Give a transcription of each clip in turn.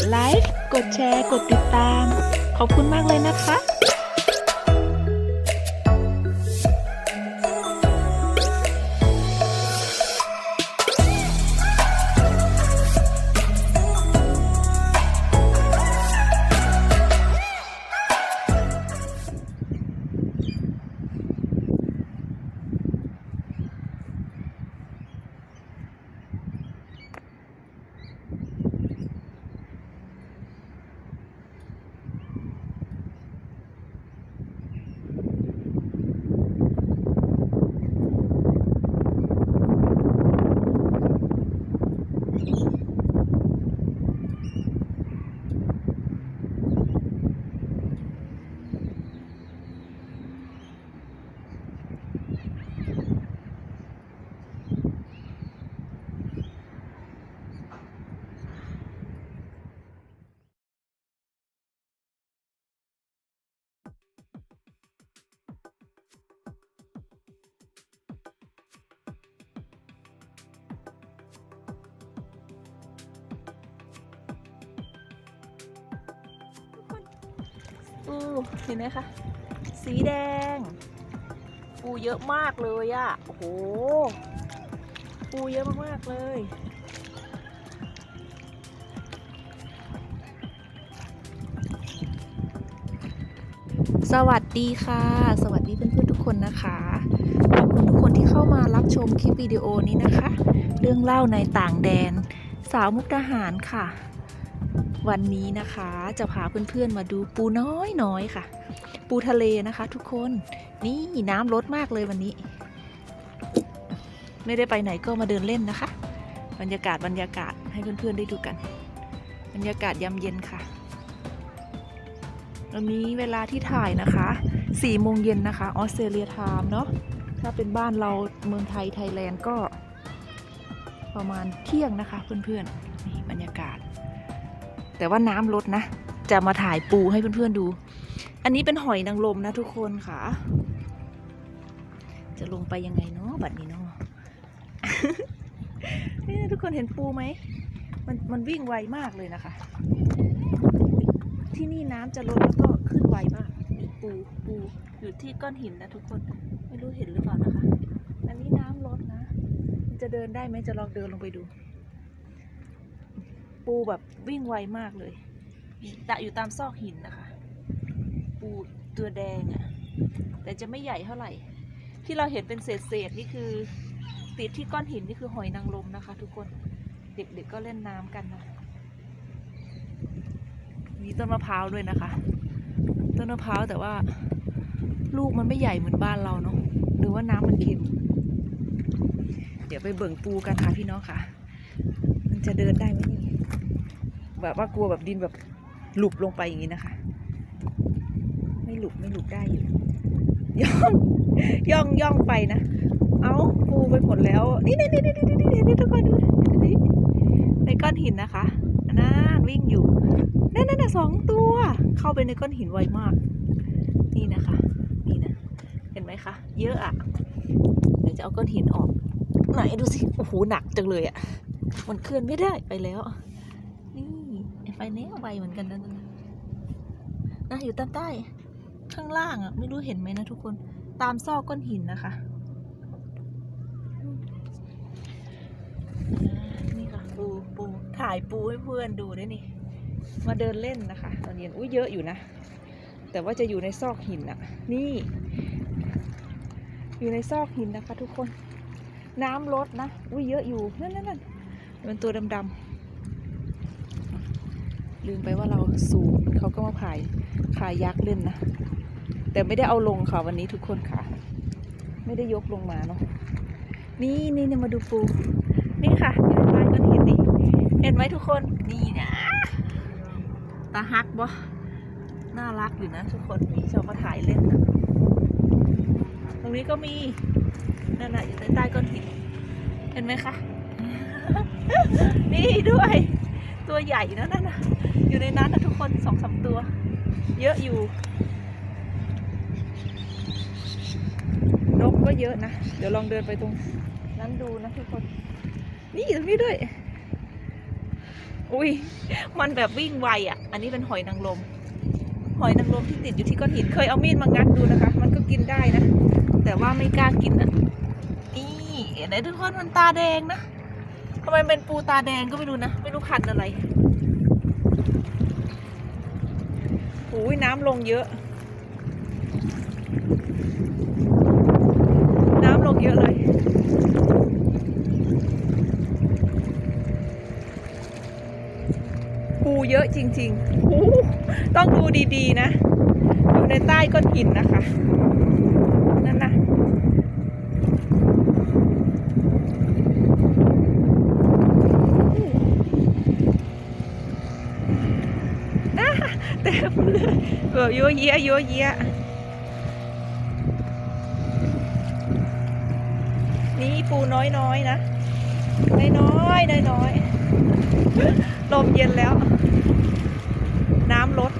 ดไลค์ กดแชร์ กดติดตาม ขอบคุณมากเลยนะคะ ปูเห็นไหมคะ สีแดง ปูเยอะมากเลยอะโอ้โห ปูเยอะมากๆเลย สวัสดีค่ะ สวัสดีเพื่อนๆทุกคนนะคะขอบคุณทุกคนที่เข้ามารับชมคลิปวิดีโอนี้นะคะ เรื่องเล่าในต่างแดน สาวมุกดาหารค่ะ วันนี้นะคะจะพาเพื่อนๆมาดูปูน้อยน้อยๆค่ะ ปูทะเลนะคะ ทุกคนนี่น้ำลดมากเลยวันนี้ ไม่ได้ไปไหนก็มาเดินเล่นนะคะ บรรยากาศบรรยากาศให้เพื่อนๆได้ดูกัน บรรยากาศยามเย็นค่ะวันนี้เวลาที่ถ่ายนะคะ4โมงเย็นนะคะออสเตรเลียไทม์เนาะถ้าเป็นบ้านเราเมืองไทยไทยแลนด์ก็ประมาณเที่ยงนะคะเพื่อนๆ แต่ว่าน้ำลดนะ จะมาถ่ายปูให้เพื่อนๆดู อันนี้เป็นหอยนางรมนะทุกคนค่ะ จะลงไปยังไงเนาะบัดนี้เนาะนี่ทุกคนเห็นปูไหม มันมันวิ่งไวมากเลยนะคะ ที่นี่น้ำจะลดแล้วก็ขึ้นไวมากนี่ปูปูอยู่ที่ก้อนหินนะทุกคน ไม่รู้เห็นหรือเปล่านะคะ อันนี้น้ำลดนะ จะเดินได้ไหมจะลองเดินลงไปดู ปูแบบวิ่งไวมากเลยตะอยู่ตามซอกหินนะคะ ปูตัวแดงอะ่ะ แต่จะไม่ใหญ่เท่าไหร่ ที่เราเห็นเป็นเศษเศษนี่คือ ติดที่ก้อนหินนี่คือหอยนางรมนะคะ ทุกคน เด็กๆก็เล่นน้ำกันนะ มีต้นมะพร้าวด้วยนะคะ ต้นมะพร้าวแต่ว่า ลูกมันไม่ใหญ่เหมือนบ้านเราเนาะ หรือว่าน้ำมันเค็ม เดี๋ยวไปเบิ่งปูกันค่ะพี่น้องค่ะ มันจะเดินได้ไหมนี่ แบบว่ากลัวแบบดินแบบหลุบลงไปอย่างนี้นะคะ ไม่หลุบไม่หลุบได้อยู่ย่องย่องย่องไปนะ เอาปูไปหมดแล้ว นี่นี่นี่นี่นี่นี่นี่ทุกคนดูนี่ในก้อนหินนะคะนั่นวิ่งอยู่นั่นนั่นนะสองตัว เข้าไปในก้อนหินไวมาก นี่นะคะ นี่นะ เห็นไหมคะ เยอะอะ เดี๋ยวจะเอาก้อนหินออก ไหนดูสิ โอ้โห หนักจังเลยอะ มันเคลื่อนไม่ได้ไปแล้ว ไปเนี้ยไวเหมือนกันนะนะนะอยู่ตามใต้ข้างล่างอะ ไม่รู้เห็นไหมนะทุกคน ตามซอกก้อนหินนะคะนี่ค่ะปูปูถ่ายปูให้เพื่อนดูด้วยนี่ มาเดินเล่นนะคะ ตอนเย็นอุ้ยเยอะอยู่นะ แต่ว่าจะอยู่ในซอกหินอะ นี่ อยู่ในซอกหินนะคะ ทุกคน น้ำลดนะอุ้ยเยอะอยู่นั่นนั่นนั่นเป็นตัวดำๆ ลืมไปว่าเราสูงเขาก็มาพายพายยักษ์เล่นนะ แต่ไม่ได้เอาลงค่ะวันนี้ทุกคนค่ะ ไม่ได้ยกลงมาเนาะนี่นี่เนี่ยมาดูปู นี่ค่ะอยู่ใต้ก้อนหินนี่เห็นไหมทุกคนนี่นะตาฮักบ่น่ารักอยู่นะทุกคนมีชอบมาถ่ายเล่นนะตรงนี้ก็มีนั่นน่ะอยู่ใต้ใต้ก้อนหินเห็นไหมคะ นี่ด้วย ตัวใหญ่นะนั่นนะอยู่ในนั้นนะทุกคนสองสามตัว เยอะอยู่ นกก็เยอะนะ เดี๋ยวลองเดินไปตรงนั้นดูนะทุกคน นี่อยู่ตรงนี้ด้วย อุ้ยมันแบบวิ่งไวอะ อันนี้เป็นหอยนางรมหอยนางรมที่ติดอยู่ที่ก้อนหินเคยเอามีดมางัดดูนะคะ มันก็กินได้นะ แต่ว่าไม่กล้ากินอะนี่เห็นทุกคนมันตาแดงนะ ทำไมเป็นปูตาแดงก็ไม่รู้นะ ไม่รู้พันอะไรโอ้ยน้ำลงเยอะ น้ำลงเยอะเลย ปูเยอะจริงๆ ต้องดูดีๆนะ อยู่ในใต้ก้อนหินนะคะ นั่นนะอะเต็ม เยแบบยัวเยียยัวเยียนี่ปูน้อยๆนะ น้อยๆน้อยๆลมเย็นแล้ว น้ำลด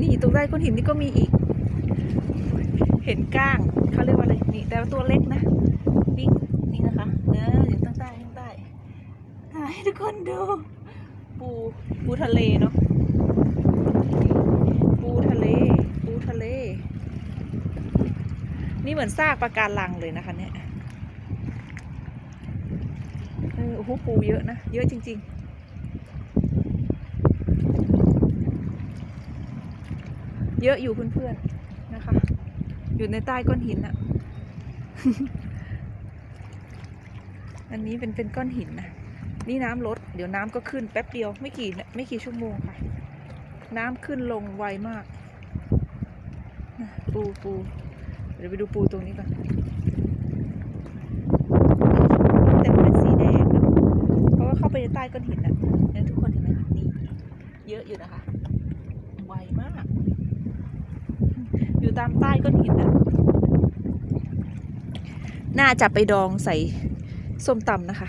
นี่ตรงใต้ก้อนหินนี่ก็มีอีก ห็นก้างเขาเรียกว่าอะไรนี่แต่ว่าตัวเล็กนะวิ่งนี่นะคะเนื้ออยู่ข้งใต้ข้างใต้ให้ทุกคนดู ปูปูทะเลเนาะปูทะเล ปูทะเล นี่เหมือนซากปะการังเลยนะคะเนี่ยเออโอ้โหปูเยอะนะ เยอะจริง ๆเยอะอยู่เพื่อนๆ อยู่ในใต้ก้อนหินอะอันนี้เป็นเป็นก้อนหินนะนี่น้ำลด เดี๋ยวน้ำก็ขึ้นแป๊บเดียวไม่กี่ไม่กี่ชั่วโมงค่ะ น้ำขึ้นลงไวมาก ปูปูเดี๋ยวไปดูปูตรงนี้ก่อนแต่มันเป็นสีแดงนะเพราะว่าเข้าไปในใต้ก้อนหินนะเนี่ยทุกคนเห็นไหมคะนี่ เยอะอยู่นะคะ ไวมาก อยู่ตามใต้ก้อนหินนะ น่าจะไปดองใส่ส้มตำนะคะ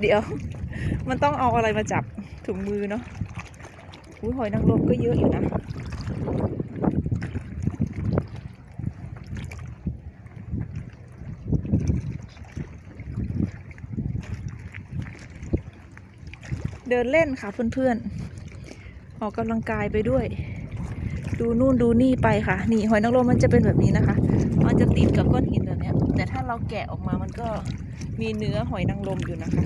เดี๋ยว มันต้องเอาอะไรมาจับถุงมือเนาะอุ้ยหอยนางรมก็เยอะอยู่นะเดินเล่นค่ะเพื่อนๆ ออกกำลังกายไปด้วย ดูนู่นดูนี่ไปค่ะ นี่หอยนางรมมันจะเป็นแบบนี้นะคะ มันจะติดกับก้อนหินแบบนี้แต่ถ้าเราแกะออกมามันก็มีเนื้อหอยนางรมอยู่นะคะ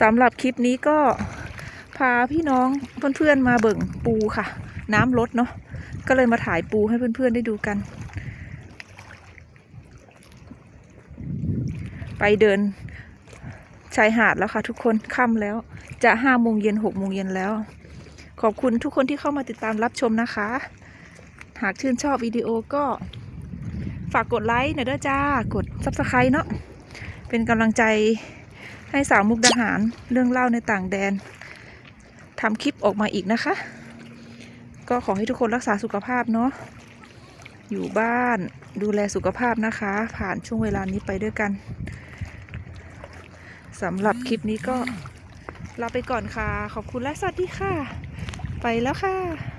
สำหรับคลิปนี้ก็พาพี่น้องเพื่อนๆมาเบิ่งปูค่ะ น้ำลดเนาะก็เลยมาถ่ายปูให้เพื่อนๆได้ดูกัน ไปเดิน ชายหาดแล้วค่ะทุกคนค่ำแล้ว จะห้าโมงเย็นหกโมงเย็นแล้ว ขอบคุณทุกคนที่เข้ามาติดตามรับชมนะคะ หากชื่นชอบวิดีโอก็ฝากกดไลค์หน่อยด้อจ้ากด subscribe เนาะเป็นกำลังใจให้สาวมุกดาหารเรื่องเล่าในต่างแดนทำคลิปออกมาอีกนะคะ ก็ขอให้ทุกคนรักษาสุขภาพเนาะอยู่บ้านดูแลสุขภาพนะคะ ผ่านช่วงเวลานี้ไปด้วยกัน สำหรับคลิปนี้ก็ลาไปก่อนค่ะ ขอบคุณและสวัสดีค่ะ ไปแล้วค่ะ